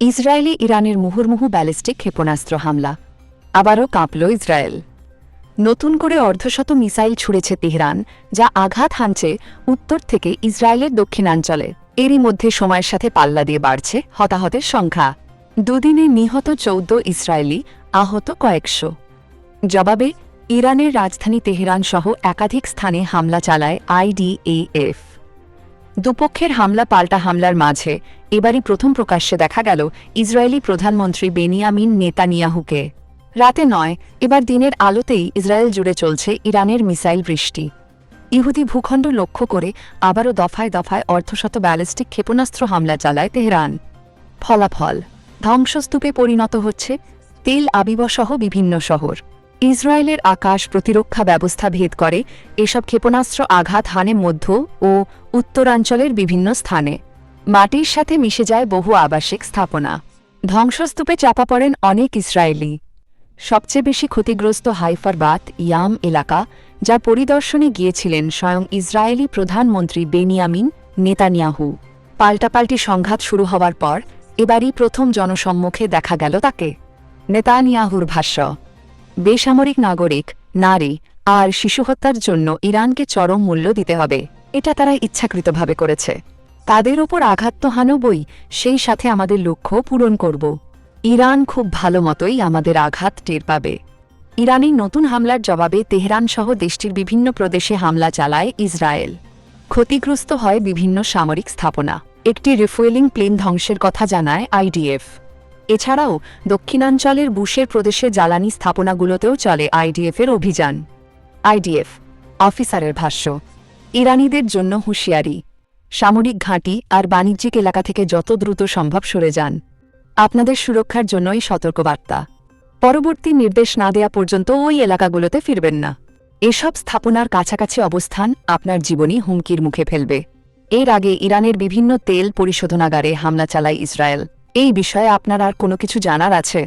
Israeli ইরানের মুহুর্মুহু ballistic ক্ষেপণাস্ত্র হামলা। আবারও কাঁপল ইসরায়েল। নতুন করে অর্ধশত মিসাইল ছুড়েছে তেহরান, যা আঘাত হানছে উত্তর থেকে ইসরায়েলের দক্ষিণাঞ্চলে। এরই মধ্যে সময়ের সাথে পাল্লা দিয়ে বাড়ছে হতাহতের সংখ্যা। দুদিনে নিহত চৌদ্দ ইসরায়েলি, আহত কয়েকশো। জবাবে, ইরানের রাজধানী তেহরান সহ একাধিক স্থানে হামলা চালায় আইডিএএফ। দুপক্ষের হামলা পাল্টা হামলার মাঝে এবারই প্রথম প্রকাশ্যে দেখা গেল ইসরায়েলি প্রধানমন্ত্রী বেনিয়ামিন নেতানিয়াহুকে। রাতে নয়, এবার দিনের আলোতেই ইসরায়েল জুড়ে চলছে ইরানের মিসাইল বৃষ্টি। ইহুদি ভূখণ্ড লক্ষ্য করে আবারও দফায় দফায় অর্ধশত ব্যালিস্টিক ক্ষেপণাস্ত্র হামলা চালায় তেহরান। ফলাফল, ধ্বংসস্তূপে পরিণত হচ্ছে তেল আবিবসহ বিভিন্ন শহর। ইসরায়েলের আকাশ প্রতিরক্ষা ব্যবস্থা ভেদ করে এসব ক্ষেপণাস্ত্র আঘাত হানে মধ্য ও উত্তরাঞ্চলের বিভিন্ন স্থানে। মাটির সাথে মিশে যায় বহু আবাসিক স্থাপনা। ধ্বংসস্তূপে চাপা পড়েন অনেক ইসরায়েলি। সবচেয়ে বেশি ক্ষতিগ্রস্ত হাইফারবাত ইয়াম এলাকা, যা পরিদর্শনে গিয়েছিলেন স্বয়ং ইসরায়েলি প্রধানমন্ত্রী বেনিয়ামিন নেতানিয়াহু। পাল্টাপাল্টি সংঘাত শুরু হওয়ার পর, এবারই প্রথম জনসম্মুখে দেখা গেল তাকে। নেতানিয়াহুর ভাষ্য বেসামরিক নাগরিক, নারী আর শিশু হত্যার জন্য ইরানকে চরম মূল্য দিতে হবে। এটা তারা ইচ্ছাকৃতভাবে করেছে। তাদের ওপর আঘাত তো হানবই, সেই সাথে আমাদের লক্ষ্য পূরণ করব। ইরান খুব ভালো মতোই আমাদের আঘাত টের পাবে। ইরানের নতুন হামলার জবাবে তেহরান সহ দেশটির বিভিন্ন প্রদেশে হামলা চালায় ইসরায়েল। ক্ষতিগ্রস্ত হয় বিভিন্ন সামরিক স্থাপনা। একটি রিফুয়েলিং প্লেন ধ্বংসের কথা জানায় আইডিএফ। এছাড়াও দক্ষিণাঞ্চলের বুশের প্রদেশে জ্বালানি স্থাপনাগুলোতেও চলে আইডিএফের অভিযান। আইডিএফ, অফিসারের ভাষ্য, ইরানিদের জন্য হুঁশিয়ারি, সামরিক ঘাঁটি আর বাণিজ্যিক এলাকা থেকে যত দ্রুত সম্ভব সরে যান। আপনাদের সুরক্ষার জন্যই সতর্কবার্তা। পরবর্তী নির্দেশ না দেয়া পর্যন্ত ওই এলাকাগুলোতে ফিরবেন না। এসব স্থাপনার কাছাকাছি অবস্থান আপনার জীবনই হুমকির মুখে ফেলবে। এর আগে ইরানের বিভিন্ন তেল পরিশোধনাগারে হামলা চালায় ইসরায়েল। এই বিষয়ে আপনার আর কোনো কিছু জানার আছে?